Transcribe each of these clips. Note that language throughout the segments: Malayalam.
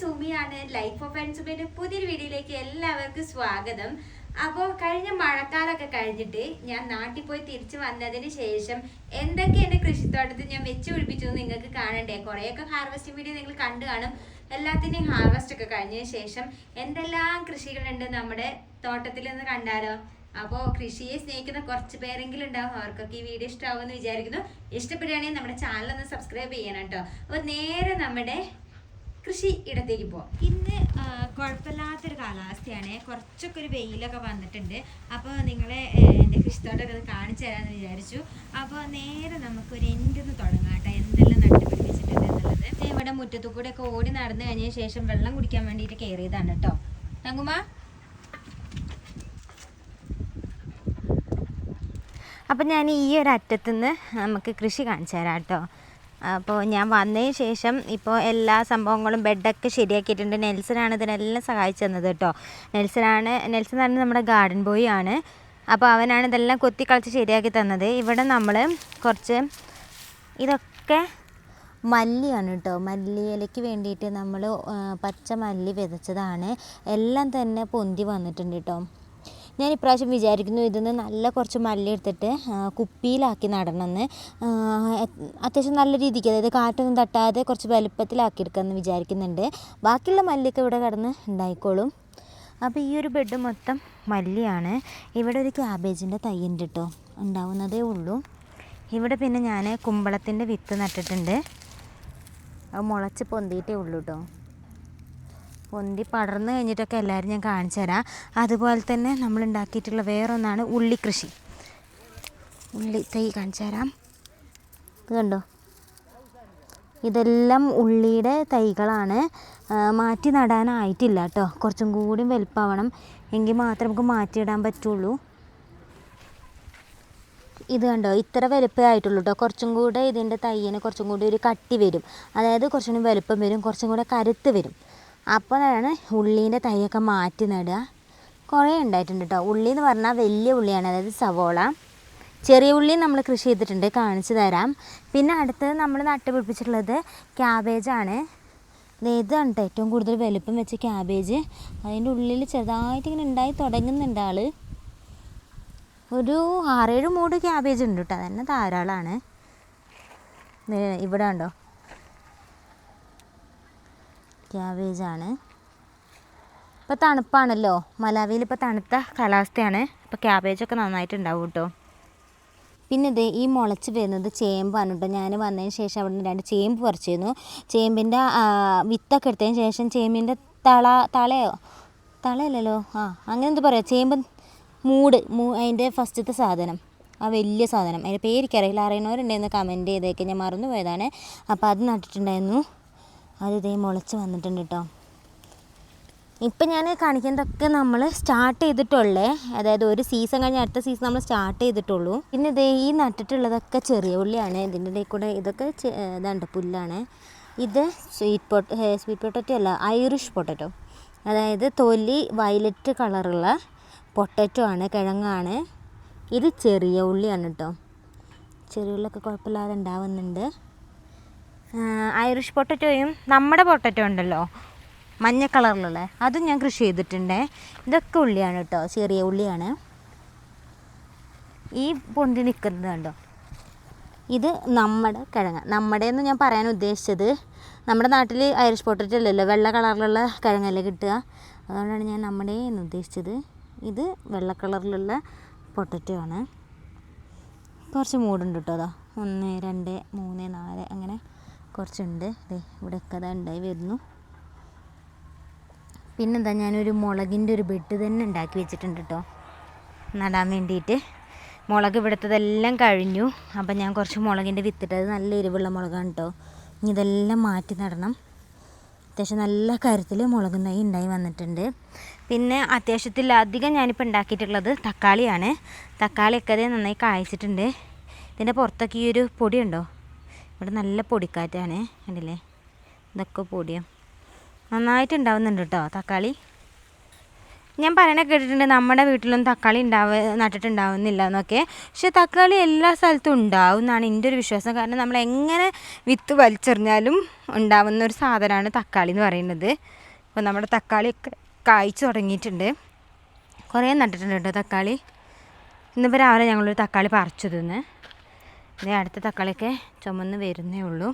സുമിയാണ് ലൈഫ് ഓഫ് ആൻഡ് സുമിയുടെ പുതിയൊരു വീഡിയോയിലേക്ക് എല്ലാവർക്കും സ്വാഗതം. അപ്പോൾ കഴിഞ്ഞ മഴക്കാലമൊക്കെ കഴിഞ്ഞിട്ട് ഞാൻ നാട്ടിൽ പോയി തിരിച്ചു വന്നതിന് ശേഷം എന്തൊക്കെ എന്റെ കൃഷിത്തോട്ടത്തിൽ ഞാൻ വെച്ച് പിടിപ്പിച്ചു എന്ന് നിങ്ങൾക്ക് കാണണ്ടേ? കുറേയൊക്കെ ഹാർവെസ്റ്റിംഗ് വീഡിയോ നിങ്ങൾ കണ്ടു കാണും. എല്ലാത്തിന്റെയും ഹാർവെസ്റ്റ് ഒക്കെ കഴിഞ്ഞതിന് ശേഷം എന്തെല്ലാം കൃഷികളുണ്ട് നമ്മുടെ തോട്ടത്തിൽ നിന്ന് കണ്ടാലോ? അപ്പോൾ കൃഷിയെ സ്നേഹിക്കുന്ന കുറച്ച് പേരെങ്കിലും ഉണ്ടാവും. അവർക്കൊക്കെ ഈ വീഡിയോ ഇഷ്ടമാവുമെന്ന് വിചാരിക്കുന്നു. ഇഷ്ടപ്പെടുകയാണെങ്കിൽ നമ്മുടെ ചാനൽ ഒന്ന് സബ്സ്ക്രൈബ് ചെയ്യണം കേട്ടോ. അപ്പോൾ നേരെ നമ്മുടെ കൃഷി ഇടത്തേക്ക് പോവാം. ഇന്ന് കുഴപ്പമില്ലാത്തൊരു കാലാവസ്ഥയാണ്. കുറച്ചൊക്കെ ഒരു വെയിലൊക്കെ വന്നിട്ടുണ്ട്. അപ്പോൾ നിങ്ങളെ എന്റെ കൃഷിത്തോട്ടൊക്കെ അത് കാണിച്ചു തരാമെന്ന് വിചാരിച്ചു. അപ്പോൾ നേരെ നമുക്കൊരു എന്റെന്ന് തുടങ്ങാം കേട്ടോ. എന്തെല്ലാം നട്ടുപിടിപ്പിച്ചിട്ടുണ്ട് എന്നുള്ളത്. ഇവിടെ മുറ്റത്തു കൂടെ ഒക്കെ ഓടി നടന്നു കഴിഞ്ഞ ശേഷം വെള്ളം കുടിക്കാൻ വേണ്ടിയിട്ട് കയറിയതാണ് കേട്ടോ. തങ്കുമാ അപ്പം ഞാൻ ഈ ഒരു അറ്റത്തുനിന്ന് നമുക്ക് കൃഷി കാണിച്ചു തരാം കേട്ടോ. അപ്പോൾ ഞാൻ വന്നതിന് ശേഷം ഇപ്പോൾ എല്ലാ സംഭവങ്ങളും ബെഡൊക്കെ ശരിയാക്കിയിട്ടുണ്ട്. നെൽസനാണ് ഇതിനെല്ലാം സഹായിച്ചു തന്നത് കേട്ടോ. നെൽസനാണ് നെൽസൺ പറഞ്ഞാൽ നമ്മുടെ ഗാർഡൻ ബോയ് ആണ്. അപ്പോൾ അവനാണ് ഇതെല്ലാം കൊത്തി കളിച്ച് ശരിയാക്കി തന്നത്. ഇവിടെ നമ്മൾ കുറച്ച് ഇതൊക്കെ മല്ലിയാണ് കേട്ടോ. മല്ലി ഇലയ്ക്ക് വേണ്ടിയിട്ട് നമ്മൾ പച്ച മല്ലി വിതച്ചതാണ്. എല്ലാം തന്നെ പൊന്തി വന്നിട്ടുണ്ട് കേട്ടോ. ഞാൻ ഇപ്രാവശ്യം വിചാരിക്കുന്നു ഇതിന്ന് നല്ല കുറച്ച് മല്ലി എടുത്തിട്ട് കുപ്പിയിലാക്കി നടണമെന്ന്. അത്യാവശ്യം നല്ല രീതിക്ക് അതായത് കാറ്റൊന്നും തട്ടാതെ കുറച്ച് വലുപ്പത്തിലാക്കി എടുക്കാമെന്ന് വിചാരിക്കുന്നുണ്ട്. ബാക്കിയുള്ള മല്ലിയൊക്കെ ഇവിടെ കിടന്ന് ഉണ്ടായിക്കോളും. അപ്പോൾ ഈ ഒരു ബെഡ് മൊത്തം മല്ലിയാണ്. ഇവിടെ ഒരു ക്യാബേജിന്റെ തൈ കേട്ടോ ഉണ്ടാവുന്നതേ ഉള്ളൂ. ഇവിടെ പിന്നെ ഞാൻ കുമ്പളത്തിന്റെ വിത്ത് നട്ടിട്ടുണ്ട്. അത് മുളച്ച് പൊന്തിയിട്ടേ ഉള്ളൂ കേട്ടോ പൊന്തി പടർന്നു കഴിഞ്ഞിട്ടൊക്കെ എല്ലാവരും ഞാൻ കാണിച്ചു തരാം. അതുപോലെ തന്നെ നമ്മൾ ഉണ്ടാക്കിയിട്ടുള്ള വേറൊന്നാണ് ഉള്ളി കൃഷി ഉള്ളി തൈ കാണിച്ചു തരാം. ഇത് കണ്ടോ? ഇതെല്ലാം ഉള്ളിയുടെ തൈകളാണ്. മാറ്റി നടാനായിട്ടില്ല കേട്ടോ. കുറച്ചും കൂടി വലുപ്പാവണം. എങ്കിൽ മാത്രമേ നമുക്ക് മാറ്റിയിടാൻ പറ്റുള്ളൂ. ഇത് കണ്ടോ? ഇത്ര വലുപ്പേ ആയിട്ടുള്ളൂ കേട്ടോ. കുറച്ചും കൂടെ ഇതിന്റെ തയ്യന് കുറച്ചും കൂടി ഒരു കട്ടി വരും. അതായത് കുറച്ചും കൂടി വലുപ്പം വരും. കുറച്ചും കൂടെ കരുത്ത് വരും. അപ്പോഴാണ് ഉള്ളീന്റെ തൈയൊക്കെ മാറ്റി നടുക. കുറേ ഉണ്ടായിട്ടുണ്ട് കേട്ടോ ഉള്ളി എന്ന് പറഞ്ഞാൽ വലിയ ഉള്ളിയാണ് അതായത് സവോള. ചെറിയ ഉള്ളി നമ്മൾ കൃഷി ചെയ്തിട്ടുണ്ട് കാണിച്ചു തരാം. പിന്നെ അടുത്തത് നമ്മൾ നട്ടുപിടിപ്പിച്ചിട്ടുള്ളത് ക്യാബേജാണ്. ഇതാണ് കേട്ടോ ഏറ്റവും കൂടുതൽ വലുപ്പം വെച്ച ക്യാബേജ്. അതിന്റെ ഉള്ളിൽ ചെറുതായിട്ട് ഇങ്ങനെ ഉണ്ടായി തുടങ്ങുന്നുണ്ട് ആൾ ഒരു ആറേഴ് മൂട് ക്യാബേജ് ഉണ്ട് കേട്ടോ അതന്നെ ധാരാളമാണ് ഇവിടെ ഉണ്ടോ ക്യാബേജാണ് ഇപ്പോൾ തണുപ്പാണല്ലോ. മലാവിയിൽ ഇപ്പോൾ തണുത്ത കാലാവസ്ഥയാണ്. അപ്പോൾ ക്യാബേജൊക്കെ നന്നായിട്ടുണ്ടാവും കേട്ടോ പിന്നെ ഇത് ഈ മുളച്ച് വരുന്നത് ചേമ്പാണ് കേട്ടോ ഞാൻ വന്നതിന് ശേഷം അവിടെ നിന്ന് രണ്ട് ചേമ്പ് പറിച്ചിരുന്നു. ചേമ്പിന്റെ വിത്തൊക്കെ എടുത്തതിന് ശേഷം ചേമ്പിന്റെ തള തളയോ? തളയല്ലല്ലോ. ആ അങ്ങനെ എന്താ പറയുക ചേമ്പ് മൂട് മൂ അതിന്റെ ഫസ്റ്റത്തെ സാധനം. ആ വലിയ സാധനം. അതിന്റെ പേരിക്കറിയില്ല അറിയണവരുണ്ടെന്ന് കമന്റ് ചെയ്തേക്ക്. ഞാൻ മറന്നു പോയതാണ് അപ്പോൾ അത് നട്ടിട്ടുണ്ടായിരുന്നു. അത് ഇതേ മുളച്ച് വന്നിട്ടുണ്ട് കേട്ടോ ഇപ്പം ഞാൻ കാണിക്കുന്നതൊക്കെ നമ്മൾ സ്റ്റാർട്ട് ചെയ്തിട്ടുള്ളേ. അതായത് ഒരു സീസൺ കഴിഞ്ഞ് അടുത്ത സീസൺ നമ്മൾ സ്റ്റാർട്ട് ചെയ്തിട്ടുള്ളൂ. പിന്നെ ഇതേ ഈ നട്ടിട്ടുള്ളതൊക്കെ ചെറിയ ഉള്ളിയാണ്. ഇതിന്റെ ഇടയിൽ കൂടെ ഇതൊക്കെ ഇതാണ്ട് പുല്ലാണ്. ഇത് സ്വീറ്റ് പൊട്ട സ്വീറ്റ് പൊട്ടറ്റോ അല്ല ഐറിഷ് പൊട്ടറ്റോ അതായത് തൊലി വയലറ്റ് കളറുള്ള പൊട്ടറ്റോ ആണ് കിഴങ്ങാണ്. ഇത് ചെറിയ ഉള്ളിയാണ് കേട്ടോ ചെറിയ ഉള്ളിയൊക്കെ കുഴപ്പമില്ലാതെ ഉണ്ടാവുന്നുണ്ട്. ഐറിഷ് പൊട്ടറ്റോയും നമ്മുടെ പൊട്ടറ്റോ ഉണ്ടല്ലോ മഞ്ഞ കളറിലുള്ള അതും ഞാൻ കൃഷി ചെയ്തിട്ടുണ്ട്. ഇതൊക്കെ ഉള്ളിയാണ് കേട്ടോ ചെറിയ ഉള്ളിയാണ്. ഈ പൊന്തി നിൽക്കുന്നത് കണ്ടോ? ഇത് നമ്മുടെ കിഴങ്ങ്. നമ്മുടെ എന്ന് ഞാൻ പറയാൻ ഉദ്ദേശിച്ചത് നമ്മുടെ നാട്ടിൽ ഐറിഷ് പൊട്ടറ്റോ അല്ലല്ലോ വെള്ള കളറിലുള്ള കിഴങ്ങല്ലേ കിട്ടുക. അതുകൊണ്ടാണ് ഞാൻ നമ്മുടെ എന്ന് ഉദ്ദേശിച്ചത്. ഇത് വെള്ള കളറിലുള്ള പൊട്ടറ്റോ ആണ്. കുറച്ച് മൂടുണ്ട് കേട്ടോ അതാ ഒന്ന് രണ്ട് മൂന്ന് നാല് അങ്ങനെ കുറച്ചുണ്ട്. ദേ ഇവിടെയൊക്കെ അതാ ഉണ്ടായി വരുന്നു. പിന്നെന്താ ഞാനൊരു മുളകിന്റെ ഒരു ബെഡ് തന്നെ ഉണ്ടാക്കി വെച്ചിട്ടുണ്ട് കേട്ടോ നടാൻ വേണ്ടിയിട്ട്. മുളക് ഇവിടുത്തതെല്ലാം കഴിഞ്ഞു. അപ്പം ഞാൻ കുറച്ച് മുളകിന്റെ വിത്തിട്ട് അത് നല്ല എരിവുള്ള മുളകാണ് കേട്ടോ ഇനി ഇതെല്ലാം മാറ്റി നടണം. അത്യാവശ്യം നല്ല കാര്യത്തിൽ മുളക് തൈ ഉണ്ടായി വന്നിട്ടുണ്ട്. പിന്നെ അത്യാവശ്യത്തിൽ അധികം ഞാനിപ്പോൾ ഉണ്ടാക്കിയിട്ടുള്ളത് തക്കാളിയാണ്. തക്കാളിയൊക്കെ അതേ നന്നായി കായ്ച്ചിട്ടുണ്ട്. ഇതിന്റെ പുറത്തൊക്കെ ഈ ഒരു പൊടിയുണ്ടോ ഇവിടെ നല്ല പൊടിക്കാറ്റാണ് കണ്ടില്ലേ? ഇതൊക്കെ പൊടിയും. നന്നായിട്ട് ഉണ്ടാവുന്നുണ്ട് കേട്ടോ തക്കാളി. ഞാൻ പറയണ കേട്ടിട്ടുണ്ട് നമ്മുടെ വീട്ടിലൊന്നും തക്കാളി ഉണ്ടാവ നട്ടിട്ടുണ്ടാവുന്നില്ല എന്നൊക്കെ. പക്ഷെ തക്കാളി എല്ലാ സ്ഥലത്തും ഉണ്ടാവും എന്നാണ് എന്റെ ഒരു വിശ്വാസം. കാരണം നമ്മൾ എങ്ങനെ വിത്ത് വലിച്ചെറിഞ്ഞാലും ഉണ്ടാവുന്ന ഒരു സാധനമാണ് തക്കാളി എന്ന് പറയുന്നത്. അപ്പോൾ നമ്മുടെ തക്കാളിയൊക്കെ കായ്ച്ചു തുടങ്ങിയിട്ടുണ്ട്. കുറേ നട്ടിട്ടുണ്ട് കേട്ടോ തക്കാളി. ഇന്നിപ്പോൾ രാവിലെ ഞങ്ങളൊരു തക്കാളി പറിച്ചു തിന്ന്. ഇതേ അടുത്ത തക്കാളിയൊക്കെ ചുമന്ന് വരുന്നേ ഉള്ളൂ.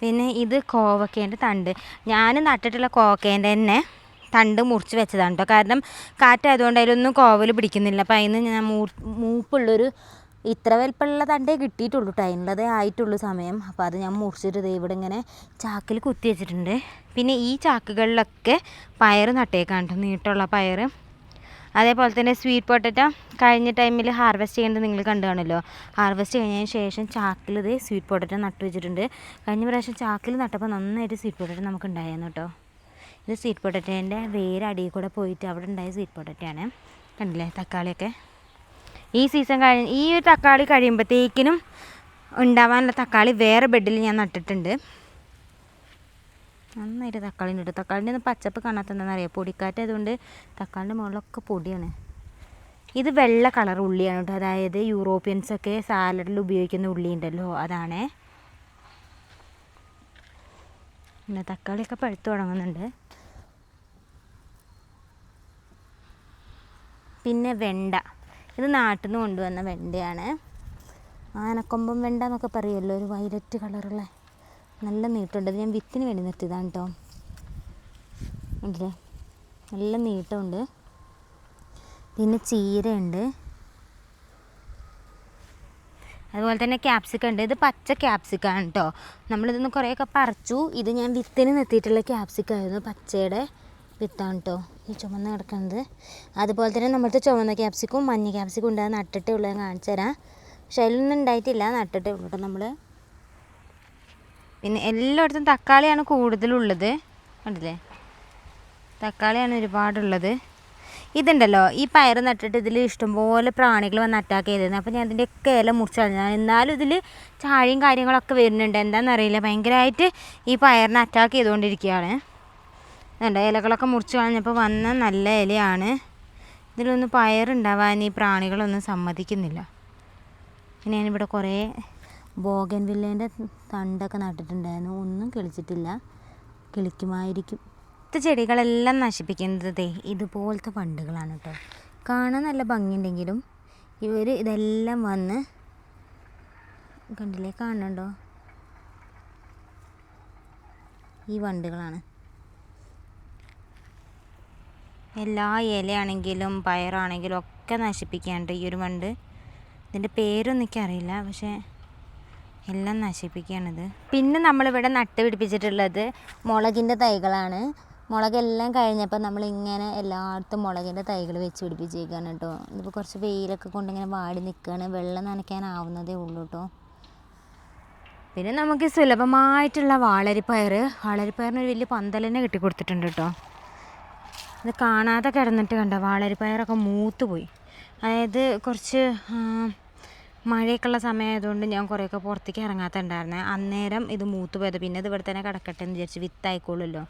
പിന്നെ ഇത് കോവക്കേന്റെ തണ്ട്. ഞാൻ നട്ടിട്ടുള്ള കോവക്കേന്റെ തന്നെ തണ്ട് മുറിച്ച് വെച്ചതാണ് കേട്ടോ കാരണം കാറ്റായതുകൊണ്ട് അതിലൊന്നും കോവൽ പിടിക്കുന്നില്ല. അപ്പോൾ അതിന് ഞാൻ മൂ മൂപ്പുള്ളൊരു ഇത്ര വലിപ്പമുള്ള തണ്ടേ കിട്ടിയിട്ടുള്ളൂ കേട്ടോ അതിനുള്ളതേ ആയിട്ടുള്ളൂ സമയം. അപ്പോൾ അത് ഞാൻ മുറിച്ചിട്ട് ഇവിടെ ഇങ്ങനെ ചാക്കിൽ കുത്തി വെച്ചിട്ടുണ്ട്. പിന്നെ ഈ ചാക്കുകളിലൊക്കെ പയർ നട്ടേക്കാണ് കേട്ടോ പയർ അതേപോലെ തന്നെ സ്വീറ്റ് പൊട്ടറ്റോ കഴിഞ്ഞ ടൈമിൽ ഹാർവെസ്റ്റ് ചെയ്യേണ്ടത് നിങ്ങൾ കണ്ടു കാണുമല്ലോ ഹാർവെസ്റ്റ് കഴിഞ്ഞതിന് ശേഷം ചാക്കിൽ ഇത് സ്വീറ്റ് പൊട്ടറ്റോ നട്ടു വെച്ചിട്ടുണ്ട്. കഴിഞ്ഞ പ്രാവശ്യം ചാക്കിൽ നട്ടപ്പോൾ നന്നായിട്ട് സ്വീറ്റ് പൊട്ടറ്റോ നമുക്ക് ഉണ്ടായിരുന്നു കേട്ടോ. ഇത് സ്വീറ്റ് പൊട്ടറ്റോന്റെ വേര് അടിയിൽ കൂടെ പോയിട്ട് അവിടെ ഉണ്ടായ സ്വീറ്റ് പൊട്ടറ്റോ ആണ്. കണ്ടില്ലേ തക്കാളിയൊക്കെ? ഈ സീസൺ കഴിഞ്ഞ ഈ ഒരു തക്കാളി കഴിയുമ്പോഴത്തേക്കിനും ഉണ്ടാവാനുള്ള തക്കാളി വേറെ ബെഡിൽ ഞാൻ നട്ടിട്ടുണ്ട്. നന്നായിട്ട് തക്കാളി ഉണ്ട് തക്കാളിന്റെ ഒന്നും പച്ചപ്പ് കാണാത്തതെന്ന് അറിയാം? പൊടിക്കാറ്റായതുകൊണ്ട് തക്കാളിന്റെ മുകളിലൊക്കെ പൊടിയാണ്. ഇത് വെള്ള കളർ ഉള്ളിയാണ് കേട്ടോ. അതായത് യൂറോപ്യൻസൊക്കെ സാലഡിൽ ഉപയോഗിക്കുന്ന ഉള്ളി ഉണ്ടല്ലോ അതാണേ. പിന്നെ തക്കാളിയൊക്കെ പഴുത്ത് തുടങ്ങുന്നുണ്ട്. പിന്നെ വെണ്ട. ഇത് നാട്ടിൽ നിന്ന് കൊണ്ടുവന്ന വെണ്ടയാണ്. ആനക്കൊമ്പം വെണ്ട എന്നൊക്കെ പറയുമല്ലോ ഒരു വയലറ്റ് കളറുള്ള. നല്ല നീട്ടമുണ്ട്. ഞാൻ വിത്തിന് വേണ്ടി നിർത്തിയതാണ് കേട്ടോ ഉണ്ടല്ലേ നല്ല നീട്ടമുണ്ട്. പിന്നെ ചീരയുണ്ട്. അതുപോലെ തന്നെ ക്യാപ്സിക്കം ഉണ്ട്. ഇത് പച്ച ക്യാപ്സിക്കാണ് കേട്ടോ നമ്മളിതൊന്ന് കുറേയൊക്കെ പറിച്ചു. ഇത് ഞാൻ വിത്തിന് നിർത്തിയിട്ടുള്ള ക്യാപ്സിക്ക ആയിരുന്നു. പച്ചയുടെ വിത്താണ് കേട്ടോ ഈ ചുമന്ന് കിടക്കുന്നത്. അതുപോലെ തന്നെ നമ്മളത്തെ ചുമന്ന ക്യാപ്സിക്കും മഞ്ഞ ക്യാപ്സിക്കും ഉണ്ട്. അത് നട്ടിട്ടേ ഉള്ളൂ. ഞാൻ കാണിച്ചു തരാം പക്ഷെ അതിലൊന്നും ഉണ്ടായിട്ടില്ല. നട്ടിട്ടേ ഉള്ളൂ കേട്ടോ നമ്മൾ പിന്നെ എല്ലായിടത്തും തക്കാളിയാണ് കൂടുതലുള്ളത്. കണ്ടില്ലേ? തക്കാളിയാണ് ഒരുപാടുള്ളത്. ഇതുണ്ടല്ലോ ഈ പയർ നട്ടിട്ട് ഇതിൽ ഇഷ്ടംപോലെ പ്രാണികൾ വന്ന് അറ്റാക്ക് ചെയ്തിരുന്നു. അപ്പോൾ ഞാൻ ഇതിന്റെയൊക്കെ ഇല മുറിച്ച് കളഞ്ഞു. എന്നാലും ഇതിൽ ചാഴയും കാര്യങ്ങളൊക്കെ വരുന്നുണ്ട്. എന്താണെന്നറിയില്ല ഭയങ്കരമായിട്ട് ഈ പയറിനെ അറ്റാക്ക് ചെയ്തുകൊണ്ടിരിക്കുകയാണ്. അതുകൊണ്ട് ഇലകളൊക്കെ മുറിച്ച് കളഞ്ഞപ്പോൾ വന്ന നല്ല ഇലയാണ്. ഇതിലൊന്നും പയറുണ്ടാവാൻ ഈ പ്രാണികളൊന്നും സമ്മതിക്കുന്നില്ല. പിന്നെ ഞാനിവിടെ കുറേ ബോഗൻ വില്ലേന്റെ തണ്ടൊക്കെ നട്ടിട്ടുണ്ടായിരുന്നു. ഒന്നും കിളിച്ചിട്ടില്ല. കിളിക്കുമായിരിക്കും. ഇത് ചെടികളെല്ലാം നശിപ്പിക്കുന്നത് ഇതുപോലത്തെ വണ്ടുകളാണ് കേട്ടോ കാണാൻ നല്ല ഭംഗിയുണ്ടെങ്കിലും ഇവർ ഇതെല്ലാം വന്ന് കണ്ടില്ലേ? കാണുന്നുണ്ടോ? ഈ വണ്ടുകളാണ്. എല്ലാ ഇലയാണെങ്കിലും പയറാണെങ്കിലും ഒക്കെ നശിപ്പിക്കാണ്ട് ഈ ഒരു വണ്ട്. ഇതിന്റെ പേരൊന്നും എനിക്കറിയില്ല. പക്ഷേ എല്ലാം നശിപ്പിക്കുകയാണിത്. പിന്നെ നമ്മളിവിടെ നട്ട് പിടിപ്പിച്ചിട്ടുള്ളത് മുളകിന്റെ തൈകളാണ്. മുളകെല്ലാം കഴിഞ്ഞപ്പോൾ നമ്മളിങ്ങനെ എല്ലായിടത്തും മുളകിന്റെ തൈകൾ വെച്ച് പിടിപ്പിച്ചേക്കാണ് കേട്ടോ. ഇതിപ്പോൾ കുറച്ച് വെയിലൊക്കെ കൊണ്ടിങ്ങനെ വാടി നിൽക്കുകയാണ്. വെള്ളം നനയ്ക്കാനാവുന്നതേ ഉള്ളൂ കേട്ടോ. പിന്നെ നമുക്ക് സുലഭമായിട്ടുള്ള വാളരിപ്പയർ. വാളരിപ്പയറിന് ഒരു വലിയ പന്തൽ തന്നെ കെട്ടി കൊടുത്തിട്ടുണ്ട് കേട്ടോ. ഇത് കാണാതെ കിടന്നിട്ട് കണ്ടോ? വാളരിപ്പയറൊക്കെ മൂത്ത് പോയി. അതായത് കുറച്ച് ആ, മഴയൊക്കെ സമയമായതുകൊണ്ട് ഞാൻ കുറേയൊക്കെ പുറത്തേക്ക് ഇറങ്ങാത്തുണ്ടായിരുന്നേ. അന്നേരം ഇത് മൂത്ത് പോയത്. പിന്നെ ഇത് ഇവിടെ തന്നെ കിടക്കട്ടെ എന്ന് വിചാരിച്ച് വിത്തായിക്കോളുമല്ലോ.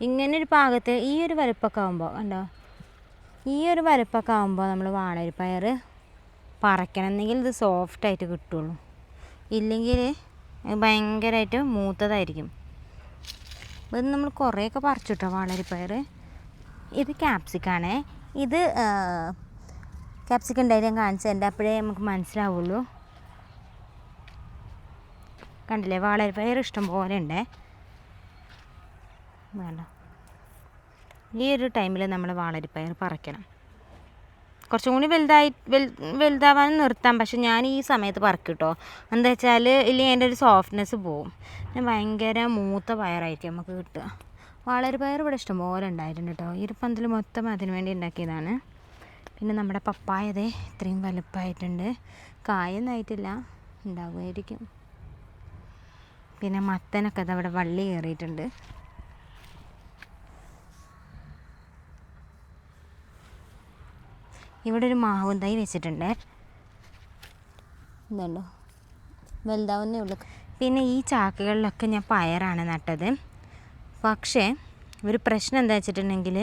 ഇങ്ങനെ ഒരു പാകത്ത് ഈ ഒരു വലുപ്പമൊക്കെ ആകുമ്പോൾ കണ്ടോ? ഈ ഒരു വലുപ്പമൊക്കെ ആകുമ്പോൾ നമ്മൾ വാളരിപ്പയർ പറക്കണമെന്നെങ്കിൽ ഇത് സോഫ്റ്റായിട്ട് കിട്ടുള്ളൂ. ഇല്ലെങ്കിൽ ഭയങ്കരമായിട്ട് മൂത്തതായിരിക്കും. ഇത് നമ്മൾ കുറേയൊക്കെ പറിച്ചിട്ടോ വാളരി ഇത് ക്യാപ്സിക്കാണേ ഇത് ക്യാപ്സിക്കം ധൈര്യം കാണിച്ചു തരണ്ട. അപ്പോഴേ നമുക്ക് മനസ്സിലാവുള്ളൂ. കണ്ടില്ലേ? വളരെ വാളരിപ്പയർ ഇഷ്ടം പോലെ ഉണ്ട്. വേണ്ട. ഈ ഒരു ടൈമിൽ നമ്മൾ വാളരിപ്പയർ പറിക്കണം. കുറച്ചും കൂടി വലുതായി വെൽ വലുതാവാനും നിർത്താം. പക്ഷെ ഞാൻ ഈ സമയത്ത് പറക്കും കേട്ടോ എന്താ വെച്ചാൽ ഇല്ലെങ്കിൽ അതിന്റെ ഒരു സോഫ്റ്റ്നെസ് പോവും. പിന്നെ ഭയങ്കര മൂത്ത പയറായിരിക്കും നമുക്ക് കിട്ടുക. വാളരിപ്പയർ ഇവിടെ ഇവിടെ ഇഷ്ടംപോലെ ഉണ്ടായിരുന്നു കേട്ടോ. ഈ ഒരു പന്തൽ മൊത്തം അതിന് വേണ്ടി ഉണ്ടാക്കിയതാണ്. പിന്നെ നമ്മുടെ പപ്പായതേ ഇത്രയും വലുപ്പമായിട്ടുണ്ട് കായൊന്നായിട്ടില്ല ഉണ്ടാകുമായിരിക്കും പിന്നെ മത്തനൊക്കെ അതവിടെ വള്ളി കയറിയിട്ടുണ്ട്. ഇവിടെ ഒരു മാവും തൈ വെച്ചിട്ടുണ്ട്. ഇതുണ്ടോ? വലുതാവുന്നേ ഉള്ളൂ. പിന്നെ ഈ ചാക്കുകളിലൊക്കെ ഞാൻ പയറാണ് നട്ടത്. പക്ഷേ ഒരു പ്രശ്നം എന്താ വെച്ചിട്ടുണ്ടെങ്കിൽ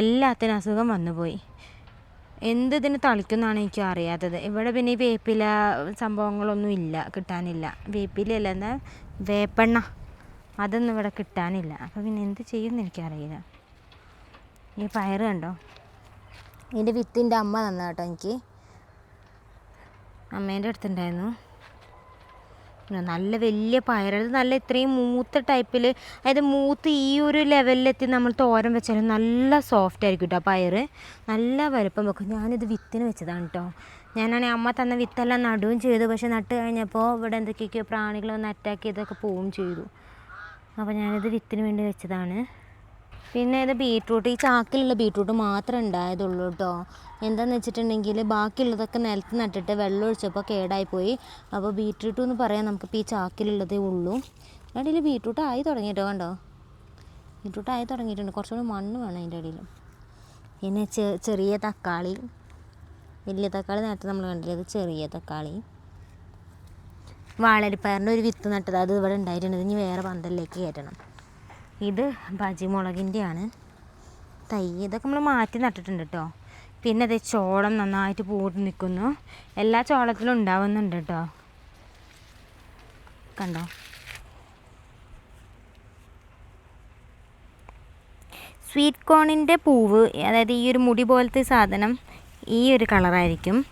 എല്ലാത്തിനും അസുഖം വന്നുപോയി. എന്ത് ഇതിന് എനിക്ക് അറിയാത്തത് ഇവിടെ പിന്നെ ഈ വേപ്പില സംഭവങ്ങളൊന്നും ഇല്ല കിട്ടാനില്ല. വേപ്പിലല്ല എന്താ? വേപ്പെണ്ണ. അതൊന്നും ഇവിടെ കിട്ടാനില്ല. അപ്പോൾ പിന്നെ എന്ത് ചെയ്യുമെന്ന് എനിക്കറിയില്ല. ഈ പയറ് കണ്ടോ? ഇതിന്റെ വിത്തിന്റെ അമ്മ തന്ന കേട്ടോ എനിക്ക്. അമ്മേന്റെ അടുത്തുണ്ടായിരുന്നു. നല്ല വലിയ പയറത് നല്ല ഇത്രയും മൂത്ത ടൈപ്പിൽ അതായത് മൂത്ത് ഈ ഒരു ലെവലിലെത്തി നമ്മൾ തോരൻ വെച്ചാലും നല്ല സോഫ്റ്റ് ആയിരിക്കും കേട്ടോ പയർ നല്ല വലുപ്പം വെക്കും. ഞാനിത് വിത്തിന് വെച്ചതാണ് കേട്ടോ ഞാനാണെങ്കിൽ അമ്മ തന്ന വിത്തെല്ലാം നടുകയും ചെയ്തു. പക്ഷെ നട്ട് കഴിഞ്ഞപ്പോൾ ഇവിടെ എന്തൊക്കെയൊക്കെയോ പ്രാണികൾ വന്ന് അറ്റാക്ക് ചെയ്തൊക്കെ പോവുകയും ചെയ്തു. അപ്പോൾ ഞാനിത് വിത്തിന് വേണ്ടി വെച്ചതാണ്. പിന്നെ ഇത് ബീട്രൂട്ട് ഈ ചാക്കിലുള്ള ബീട്രൂട്ട് മാത്രമേ ഉണ്ടായതുള്ളൂ കേട്ടോ എന്താണെന്ന് വെച്ചിട്ടുണ്ടെങ്കിൽ ബാക്കിയുള്ളതൊക്കെ നിലത്ത് നട്ടിട്ട് വെള്ളം ഒഴിച്ചപ്പോൾ കേടായിപ്പോയി. അപ്പോൾ ബീട്രൂട്ട് എന്ന് പറയാൻ നമുക്കിപ്പോൾ ഈ ചാക്കിലുള്ളതേ ഉള്ളൂ. ഇടയിൽ ബീട്രൂട്ട് ആയി തുടങ്ങിയിട്ടോ കണ്ടോ? ബീട്രൂട്ട് ആയി തുടങ്ങിയിട്ടുണ്ട്. കുറച്ചുകൂടി മണ്ണ് വേണം അതിന്റെ ഇടയിൽ. പിന്നെ ചെറിയ തക്കാളി. വലിയ തക്കാളി നേരത്തെ നമ്മൾ കണ്ടില്ലേ? ചെറിയ തക്കാളി. വാളരിപ്പയറിന്റെ ഒരു വിത്ത് നട്ടത്. അത് ഇവിടെ ഉണ്ടായിട്ടുണ്ട്. ഇനി വേറെ പന്തലിലേക്ക് കയറ്റണം. ഇത് ബജിമുളകിന്റെയാണ്. തൈ ഇതൊക്കെ നമ്മൾ മാറ്റി നട്ടിട്ടുണ്ട് കേട്ടോ പിന്നെ അതേ ചോളം നന്നായിട്ട് പൂട്ട് നിൽക്കുന്നു എല്ലാ ചോളത്തിലും ഉണ്ടാവുന്നുണ്ട് കേട്ടോ കണ്ടോ? സ്വീറ്റ് കോണിന്റെ പൂവ് അതായത് ഈ ഒരു മുടി പോലത്തെ സാധനം ഈ ഒരു കളറായിരിക്കും.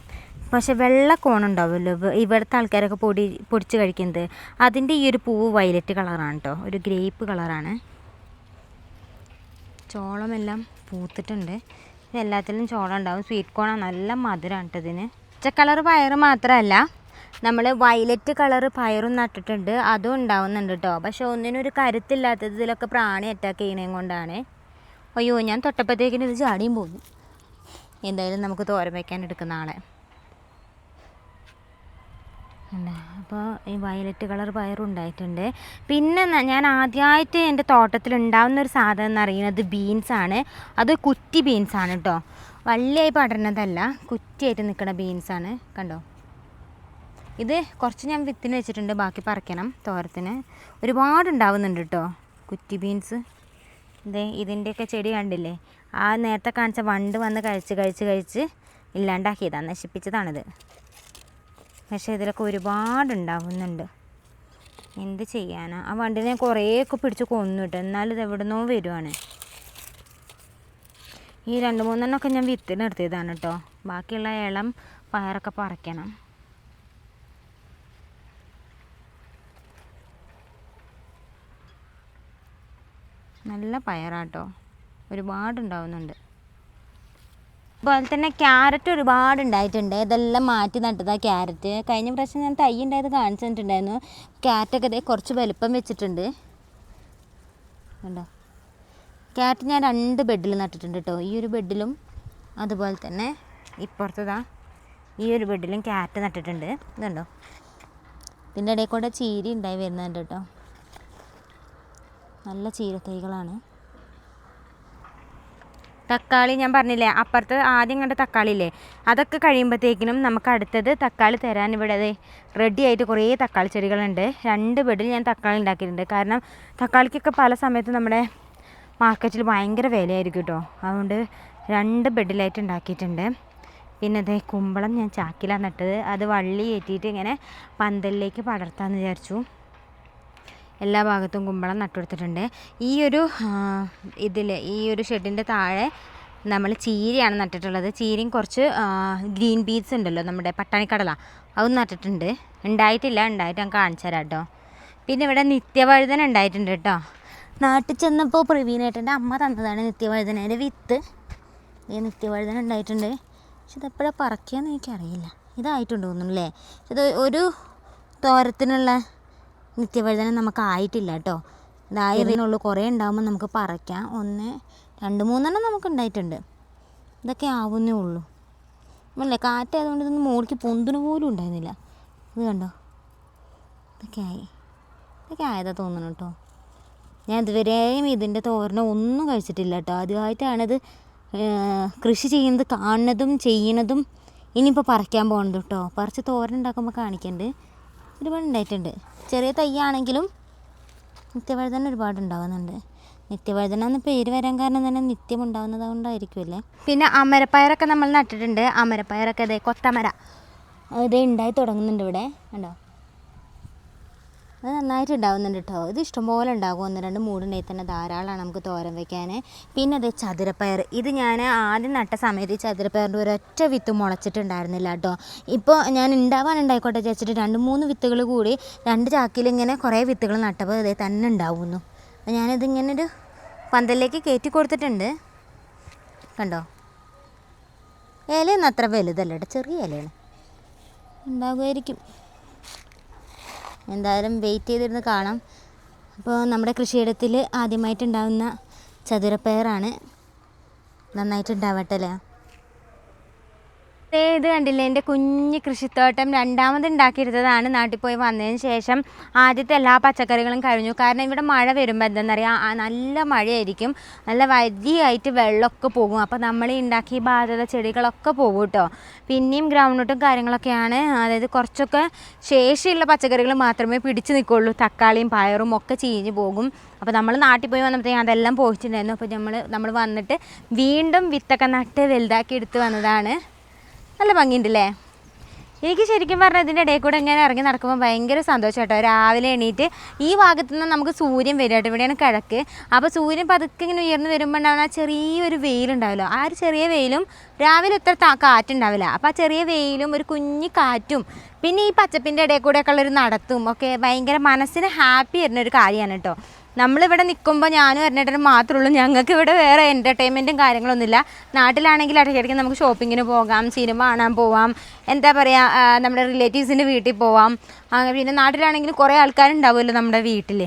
പക്ഷെ വെള്ള കോണുണ്ടാവുമല്ലോ ഇവ- ഇവിടുത്തെ ആൾക്കാരൊക്കെ പൊടി പൊടിച്ച് കഴിക്കുന്നത്. അതിന്റെ ഈ ഒരു പൂവ് വയലറ്റ് കളറാണ് കേട്ടോ ഒരു ഗ്രേപ്പ് കളറാണ്. ചോളമെല്ലാം പൂത്തിട്ടുണ്ട്. എല്ലാത്തിലും ചോളം ഉണ്ടാവും സ്വീറ്റ് കോണാണ് നല്ല മധുരമാണ് കേട്ടോ ഇതിന്. കളർ പയർ മാത്രമല്ല നമ്മൾ വയലറ്റ് കളർ പയറും നട്ടിട്ടുണ്ട്. അതും ഉണ്ടാവുന്നുണ്ട് കേട്ടോ പക്ഷെ ഒന്നിനും ഒരു കരുത്തില്ലാത്തത് ഇതിലൊക്കെ പ്രാണി അറ്റാക്ക് ചെയ്യണേം കൊണ്ടാണ്. അയ്യോ ഞാൻ തൊട്ടപ്പോഴത്തേക്കിനും ഇത് ചാടിയും പോയി എന്തായാലും നമുക്ക് തോരൻ വയ്ക്കാൻ എടുക്കുന്ന ആളെ. അപ്പോൾ ഈ വയലറ്റ് കളർ പയറും ഉണ്ടായിട്ടുണ്ട്. പിന്നെ ഞാൻ ആദ്യമായിട്ട് എന്റെ തോട്ടത്തിൽ ഉണ്ടാകുന്ന ഒരു സാധനം എന്ന് ബീൻസ് ബീൻസാണ് അത് കുറ്റി ബീൻസാണ് കേട്ടോ വള്ളിയായി പടരുന്നതല്ല കുറ്റിയായിട്ട് നിൽക്കുന്ന ബീൻസാണ് കണ്ടോ? ഇത് കുറച്ച് ഞാൻ വിത്തിന് വെച്ചിട്ടുണ്ട് ബാക്കി പറിക്കണം തോരത്തിന്. ഒരുപാട് ഉണ്ടാവുന്നുണ്ട് കേട്ടോ കുറ്റി ബീൻസ്. ഇതേ ഇതിന്റെയൊക്കെ ചെടി കണ്ടില്ലേ? ആ നേരത്തെ കാണിച്ച വണ്ട് വന്ന് കഴിച്ച് കഴിച്ച് കഴിച്ച് ഇല്ലാണ്ടാക്കിയതാണ് നശിപ്പിച്ചതാണിത്. പക്ഷേ ഇതിലൊക്കെ ഒരുപാട് ഉണ്ടാവുന്നുണ്ട് എന്ത് ചെയ്യാനാ? ആ വണ്ടിനെ കുറേയൊക്കെ പിടിച്ച് കൊന്നു കേട്ടോ എന്നാലും ഇത് എവിടുന്നോ വരുവാണ്. ഈ രണ്ട് മൂന്നെണ്ണമൊക്കെ ഞാൻ വിത്തിന് നിർത്തിയതാണ് കേട്ടോ ബാക്കിയുള്ള ഇളം പയറൊക്കെ പറിക്കണം. നല്ല പയറാട്ടോ ഒരുപാട് ഉണ്ടാവുന്നുണ്ട് അതുപോലെ തന്നെ ക്യാരറ്റ് ഒരുപാട് ഉണ്ടായിട്ടുണ്ട് ഇതെല്ലാം മാറ്റി നട്ടതാ ക്യാരറ്റ്. കഴിഞ്ഞ പ്രാവശ്യം ഞാൻ തൈ ഉണ്ടായത് കാണിച്ചു തന്നിട്ടുണ്ടായിരുന്നു ക്യാരറ്റൊക്കെ കുറച്ച് വലുപ്പം വെച്ചിട്ടുണ്ട്. കണ്ടോ? ക്യാരറ്റ് ഞാൻ രണ്ട് ബെഡിൽ നട്ടിട്ടുണ്ട് കേട്ടോ. ഈ ഒരു ബെഡിലും അതുപോലെ തന്നെ ഇപ്പുറത്തതാ ഈ ഒരു ബെഡിലും ക്യാരറ്റ് നട്ടിട്ടുണ്ട്. ഇതുണ്ടോ? പിന്നെ ഇടയിൽ കൂടെ ചീരി ഉണ്ടായി വരുന്നുണ്ട് കേട്ടോ. നല്ല ചീരത്തൈകളാണ്. തക്കാളി ഞാൻ പറഞ്ഞില്ലേ അപ്പുറത്ത് ആദ്യം കണ്ട തക്കാളി ഇല്ലേ അതൊക്കെ കഴിയുമ്പോഴത്തേക്കിനും നമുക്ക് അടുത്തത് തക്കാളി തരാൻ ഇവിടെ റെഡി ആയിട്ട് കുറേ തക്കാളി ചെടികളുണ്ട്. രണ്ട് ബെഡിൽ ഞാൻ തക്കാളി ഉണ്ടാക്കിയിട്ടുണ്ട്. കാരണം തക്കാളിക്കൊക്കെ പല സമയത്തും നമ്മുടെ മാർക്കറ്റിൽ ഭയങ്കര വിലയായിരിക്കും കേട്ടോ അതുകൊണ്ട് രണ്ട് ബെഡിലായിട്ട് ഉണ്ടാക്കിയിട്ടുണ്ട്. പിന്നെ അതേ കുമ്പളം ഞാൻ ചാക്കിലാണ് നട്ടത്. അത് വള്ളി കയറ്റിയിട്ട് ഇങ്ങനെ പന്തലിലേക്ക് പടർത്താമെന്ന് വിചാരിച്ചു. എല്ലാ ഭാഗത്തും കുമ്പളം നട്ടുകൊടുത്തിട്ടുണ്ട്. ഈ ഒരു ഇതിൽ ഈ ഒരു ഷെഡിന്റെ താഴെ നമ്മൾ ചീരയാണ് നട്ടിട്ടുള്ളത്. ചീരയും കുറച്ച് ഗ്രീൻ ബീൻസ് ഉണ്ടല്ലോ നമ്മുടെ പട്ടാണിക്കടല. അതും നട്ടിട്ടുണ്ട്. ഉണ്ടായിട്ടില്ല. ഉണ്ടായിട്ട് ഞാൻ കാണിച്ചു തരാം കേട്ടോ. പിന്നെ ഇവിടെ നിത്യവഴുതന ഉണ്ടായിട്ടുണ്ട് കേട്ടോ. നാട്ടിൽ ചെന്നപ്പോൾ പ്രവീണേട്ടന്റെ അമ്മ തന്നതാണ് നിത്യവഴുതനേന്റെ വിത്ത്. ഈ നിത്യവഴുതന ഉണ്ടായിട്ടുണ്ട്. പക്ഷെ ഇതെപ്പോഴാണ് പറക്കുകയെന്ന് എനിക്കറിയില്ല. ഇതായിട്ടുണ്ട് തോന്നുന്നു അല്ലേ? ഇത് ഒരു തോരത്തിനുള്ള നിത്യവഴുതന നമുക്ക് ആയിട്ടില്ല കേട്ടോ ഇതായിരുന്നുള്ളൂ കുറേ ഉണ്ടാകുമ്പോൾ നമുക്ക് പറയ്ക്കാം ഒന്ന് രണ്ട് മൂന്നെണ്ണം നമുക്ക് ഉണ്ടായിട്ടുണ്ട് ഇതൊക്കെ ആവുന്നേ ഉള്ളൂ. അല്ലേ കാറ്റായതുകൊണ്ട് ഇതൊന്നും മോളിക്ക് പൊന്തിന് പോലും ഉണ്ടായിരുന്നില്ല. ഇത് കണ്ടോ? ഇതൊക്കെ ആയി. ഇതൊക്കെ ആയതാ തോന്നണം കേട്ടോ ഞാൻ ഇതുവരെയും ഇതിന്റെ തോരണം ഒന്നും കഴിച്ചിട്ടില്ല കേട്ടോ ആദ്യമായിട്ടാണിത് കൃഷി ചെയ്യുന്നത് കാണുന്നതും ചെയ്യണതും ഇനിയിപ്പോൾ പറിക്കാൻ പോകണത് കേട്ടോ പറിച്ച് തോരൻ ഉണ്ടാക്കുമ്പോൾ കാണിക്കണ്ട്. ഒരുപാട് ഉണ്ടായിട്ടുണ്ട് ചെറിയ തൈയാണെങ്കിലും നിത്യവഴുതന ഒരുപാട് ഉണ്ടാകുന്നുണ്ട് നിത്യവഴുതന എന്ന് പേര് വരാൻ കാരണം തന്നെ നിത്യം ഉണ്ടാകുന്നത് കൊണ്ടായിരിക്കുമല്ലേ? പിന്നെ അമരപ്പയറൊക്കെ നമ്മൾ നട്ടിട്ടുണ്ട്. അമരപ്പയറൊക്കെ ഇതേ കൊത്തമര. ഇത് ഉണ്ടായി തുടങ്ങുന്നുണ്ട് ഇവിടെ. കണ്ടോ? അത് നന്നായിട്ട് ഉണ്ടാവുന്നുണ്ട് കേട്ടോ ഇത് ഇഷ്ടംപോലെ ഉണ്ടാകും. ഒന്ന് രണ്ട് മൂടുണ്ടെങ്കിൽ തന്നെ ധാരാളമാണ് നമുക്ക് തോരൻ വെക്കാൻ പിന്നെ അത് ചതുരപ്പയർ ഇത് ഞാൻ ആദ്യം നട്ട സമയത്ത് ഈ ചതുരപ്പയറിന്റെ ഒരൊറ്റ വിത്ത് മുളച്ചിട്ടുണ്ടായിരുന്നില്ല കേട്ടോ ഇപ്പോൾ ഞാൻ ഉണ്ടാവാൻ ഉണ്ടായിക്കോട്ടെ വിചാരിച്ചിട്ട് രണ്ട് മൂന്ന് വിത്തുകൾ കൂടി രണ്ട് ചാക്കിൽ ഇങ്ങനെ കുറേ വിത്തുകൾ നട്ടപ്പോൾ ഇതേ തന്നെ ഉണ്ടാവുന്നു. അപ്പോൾ ഞാനിതിങ്ങനെ ഒരു പന്തലിലേക്ക് കയറ്റി കൊടുത്തിട്ടുണ്ട്. കണ്ടോ? ഇലയൊന്നും അത്ര വലുതല്ല കേട്ടോ ചെറിയ ഇലയാണ്. ഉണ്ടാകുമായിരിക്കും എന്തായാലും വെയിറ്റ് ചെയ്തിരുന്ന് കാണാം. അപ്പോൾ നമ്മുടെ കൃഷിയിടത്തിൽ ആദ്യമായിട്ടുണ്ടാകുന്ന ചതുരപ്പയറാണ്. നന്നായിട്ട് ഉണ്ടാവട്ടെ അല്ലേ? ദേ ഇത് കണ്ടില്ലേ? എന്റെ കുഞ്ഞ് കൃഷിത്തോട്ടം രണ്ടാമത് ഉണ്ടാക്കിയെടുത്തതാണ്. നാട്ടിൽ പോയി വന്നതിന് ശേഷം ആദ്യത്തെ എല്ലാ പച്ചക്കറികളും കഴിഞ്ഞു. കാരണം ഇവിടെ മഴ വരുമ്പോൾ എന്താണെന്നറിയാം നല്ല മഴയായിരിക്കും. നല്ല വരിയായിട്ട് വെള്ളമൊക്കെ പോകും. അപ്പോൾ നമ്മൾ ഈ ഉണ്ടാക്കിയ ബാധ്യത ചെടികളൊക്കെ പോകും കേട്ടോ പിന്നെയും ഗ്രൗണ്ടും കാര്യങ്ങളൊക്കെയാണ്. അതായത് കുറച്ചൊക്കെ ശേഷിയുള്ള പച്ചക്കറികൾ മാത്രമേ പിടിച്ചു നിൽക്കുള്ളൂ. തക്കാളിയും പയറും ഒക്കെ ചീഞ്ഞ് പോകും. അപ്പോൾ നമ്മൾ നാട്ടിൽ പോയി വന്നപ്പോഴത്തേക്കും അതെല്ലാം പോയിട്ടുണ്ടായിരുന്നു അപ്പോൾ നമ്മൾ നമ്മൾ വന്നിട്ട് വീണ്ടും വിത്തൊക്കെ നട്ട് വലുതാക്കി എടുത്ത് വന്നതാണ്. നല്ല ഭംഗിയുണ്ടല്ലേ? എനിക്ക് ശരിക്കും പറഞ്ഞാൽ ഇതിന്റെ ഇടയിൽ കൂടെ ഇങ്ങനെ ഇറങ്ങി നടക്കുമ്പോൾ ഭയങ്കര സന്തോഷം കേട്ടോ രാവിലെ എണീറ്റ് ഈ ഭാഗത്തു നിന്ന് നമുക്ക് സൂര്യൻ വരും കേട്ടോ ഇവിടെയാണ് കിഴക്ക്. അപ്പോൾ സൂര്യൻ പതുക്കെ ഇങ്ങനെ ഉയർന്നു വരുമ്പോൾ ഉണ്ടാവുന്ന ആ ചെറിയൊരു വെയിലുണ്ടാവില്ല. ആ ഒരു ചെറിയ വെയിലും രാവിലെ ഇത്ര കാറ്റുണ്ടാവില്ല. അപ്പോൾ ആ ചെറിയ വെയിലും ഒരു കുഞ്ഞു കാറ്റും പിന്നെ ഈ പച്ചപ്പിന്റെ ഇടയിൽ കൂടെയൊക്കെ ഉള്ളൊരു നടത്തും ഒക്കെ ഭയങ്കര മനസ്സിന് ഹാപ്പി വരുന്ന ഒരു കാര്യമാണ് കേട്ടോ നമ്മളിവിടെ നിൽക്കുമ്പോൾ ഞാനും എറിഞ്ഞിട്ടും മാത്രമേ ഉള്ളൂ ഞങ്ങൾക്ക് ഇവിടെ വേറെ എന്റർടൈൻമെന്റും കാര്യങ്ങളൊന്നുമില്ല. നാട്ടിലാണെങ്കിൽ ഇടയ്ക്കിടയ്ക്ക് നമുക്ക് ഷോപ്പിങ്ങിന് പോകാം സിനിമ കാണാൻ പോവാം എന്താ പറയുക നമ്മുടെ റിലേറ്റീവ്സിന്റെ വീട്ടിൽ പോവാം. പിന്നെ നാട്ടിലാണെങ്കിൽ കുറേ ആൾക്കാരുണ്ടാവുമല്ലോ നമ്മുടെ വീട്ടിൽ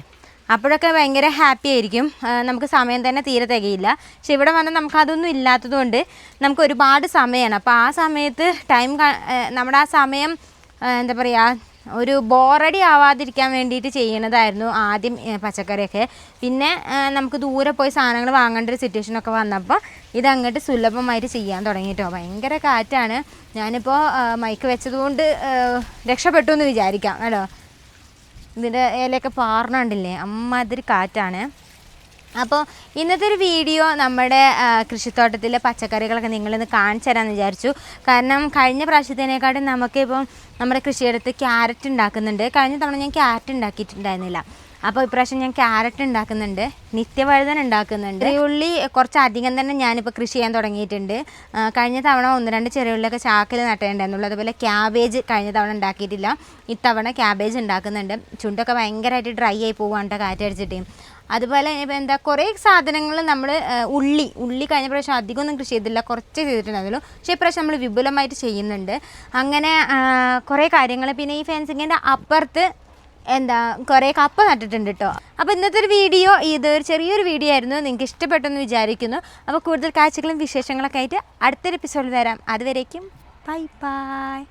അപ്പോഴൊക്കെ ഭയങ്കര ഹാപ്പി ആയിരിക്കും. നമുക്ക് സമയം തന്നെ തീരെ തികയില്ല. പക്ഷെ ഇവിടെ വന്നാൽ നമുക്ക് അതൊന്നും ഇല്ലാത്തതുകൊണ്ട് നമുക്ക് ഒരുപാട് സമയമാണ് അപ്പോൾ ആ സമയത്ത് ടൈം നമ്മുടെ ആ സമയം എന്താ പറയുക ഒരു ബോറടി ആവാതിരിക്കാൻ വേണ്ടിയിട്ട് ചെയ്യണതായിരുന്നു ആദ്യം പച്ചക്കറിയൊക്കെ. പിന്നെ നമുക്ക് ദൂരെ പോയി സാധനങ്ങൾ വാങ്ങേണ്ട ഒരു സിറ്റുവേഷനൊക്കെ വന്നപ്പോൾ ഇതങ്ങോട്ട് സുലഭമായിട്ട് ചെയ്യാൻ തുടങ്ങിയിട്ടോ ഭയങ്കര കാറ്റാണ്. ഞാനിപ്പോൾ മൈക്ക് വെച്ചതുകൊണ്ട് രക്ഷപ്പെട്ടു എന്ന് വിചാരിക്കാം. കേട്ടോ ഇതിന്റെ ഇലയൊക്കെ പാർന്നുണ്ടില്ലേ? അമ്മാതിരി കാറ്റാണ്. അപ്പോൾ ഇന്നത്തെ ഒരു വീഡിയോ നമ്മുടെ കൃഷിത്തോട്ടത്തിലെ പച്ചക്കറികളൊക്കെ നിങ്ങളിന്ന് കാണിച്ചു തരാമെന്ന് വിചാരിച്ചു. കാരണം കഴിഞ്ഞ പ്രാവശ്യത്തിനേക്കാട്ടും നമുക്കിപ്പം നമ്മുടെ കൃഷിയിടത്ത് ക്യാരറ്റ് ഉണ്ടാക്കുന്നുണ്ട്. കഴിഞ്ഞ തവണ ഞാൻ ക്യാരറ്റ് ഉണ്ടാക്കിയിട്ടുണ്ടായിരുന്നില്ല. അപ്പോൾ ഇപ്രാവശ്യം ഞാൻ ക്യാരറ്റ് ഉണ്ടാക്കുന്നുണ്ട്. നിത്യവഴുതൻ ഉണ്ടാക്കുന്നുണ്ട്. ഉള്ളി കുറച്ച് അധികം തന്നെ ഞാനിപ്പോൾ കൃഷി ചെയ്യാൻ തുടങ്ങിയിട്ടുണ്ട്. കഴിഞ്ഞ തവണ ഒന്ന് രണ്ട് ചെറിയുള്ളിയൊക്കെ ചാക്കിൽ നട്ടിട്ടുണ്ടായിരുന്നുള്ളൂ അതുപോലെ ക്യാബേജ് കഴിഞ്ഞ തവണ ഉണ്ടാക്കിയിട്ടില്ല. ഇത്തവണ ക്യാബേജ് ഉണ്ടാക്കുന്നുണ്ട്. ചുണ്ടൊക്കെ ഭയങ്കരമായിട്ട് ഡ്രൈ ആയി പോകാണ്ട് കാറ്റടിച്ചിട്ട് അതുപോലെ ഇപ്പോൾ എന്താ കുറേ സാധനങ്ങൾ നമ്മൾ ഉള്ളി ഉള്ളി കഴിഞ്ഞ പ്രാവശ്യം അധികമൊന്നും കൃഷി ചെയ്തില്ല കുറച്ച് ചെയ്തിട്ടുണ്ടായിരുന്നു പക്ഷേ ഇപ്രാവശ്യം നമ്മൾ വിപുലമായിട്ട് ചെയ്യുന്നുണ്ട്. അങ്ങനെ കുറേ കാര്യങ്ങൾ പിന്നെ ഈ ഫെൻസിങ്ങിന്റെ അപ്പുറത്ത് എന്താ കുറേ കപ്പ നട്ടിട്ടുണ്ട് കേട്ടോ. അപ്പോൾ ഇന്നത്തെ ഒരു വീഡിയോ ഇത് ഒരു ചെറിയൊരു വീഡിയോ ആയിരുന്നു നിങ്ങൾക്ക് ഇഷ്ടപ്പെട്ടെന്ന് വിചാരിക്കുന്നു. അപ്പോൾ കൂടുതൽ കാഴ്ചകളും വിശേഷങ്ങളൊക്കെ ആയിട്ട് അടുത്തൊരു എപ്പിസോഡിൽ വരാം. അതുവരേക്കും ബൈ ബൈ.